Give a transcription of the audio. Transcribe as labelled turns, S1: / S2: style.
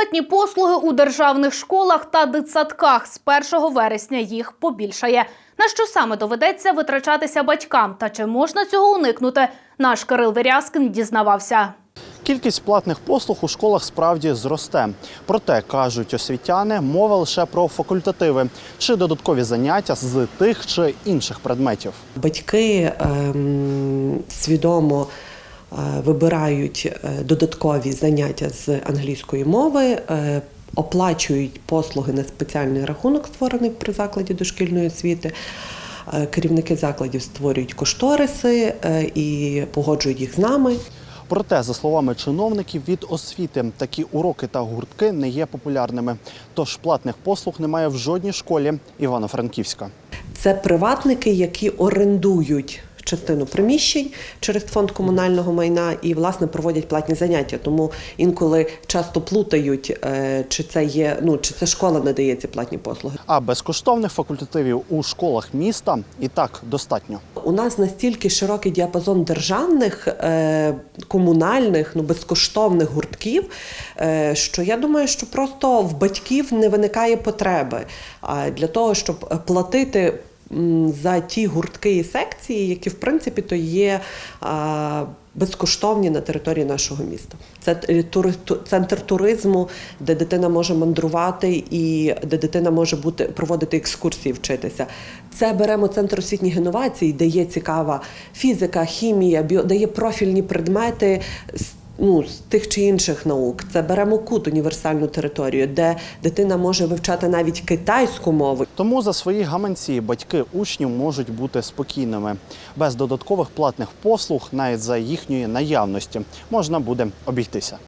S1: Платні послуги у державних школах та дитсадках з 1 вересня їх побільшає. На що саме доведеться витрачатися батькам та чи можна цього уникнути? Наш Кирил Вірязкин дізнавався.
S2: Кількість платних послуг у школах справді зросте. Проте кажуть освітяни, мова лише про факультативи чи додаткові заняття з тих чи інших предметів.
S3: Батьки ем, свідомо вибирають е, додаткові заняття з англійської мови, е, оплачують послуги на спеціальний рахунок, створений при закладі дошкільної освіти. Е, Керівники закладів створюють кошториси е, і погоджують їх з нами.
S2: Проте, за словами чиновників від освіти, такі уроки та гуртки не є популярними. Тож платних послуг немає в жодній школі Івано-Франківська.
S3: Це приватники, які орендують частину приміщень через фонд комунального майна і власне проводять платні заняття. Тому інколи часто плутають, е, чи це є, ну чи це школа надає ці платні послуги.
S2: А безкоштовних факультативів у школах міста і так достатньо.
S3: У нас настільки широкий діапазон державних, е, комунальних, ну безкоштовних гуртків, е, що я думаю, що просто в батьків не виникає потреби для того, щоб платити. За ті гуртки і секції, які в принципі то є безкоштовні на території нашого міста. Це е, центр туризму, де дитина може мандрувати і де дитина може бути проводити екскурсії, вчитися. Це беремо центр освітніх інновацій, де є цікава фізика, хімія, біо, де є профільні предмети. Ну, з тих чи інших наук, це беремо кут універсальну територію, де дитина може вивчати навіть китайську мову.
S2: Тому за свої гаманці батьки учнів можуть бути спокійними. Без додаткових платних послуг, навіть за їхньої наявності, можна буде обійтися.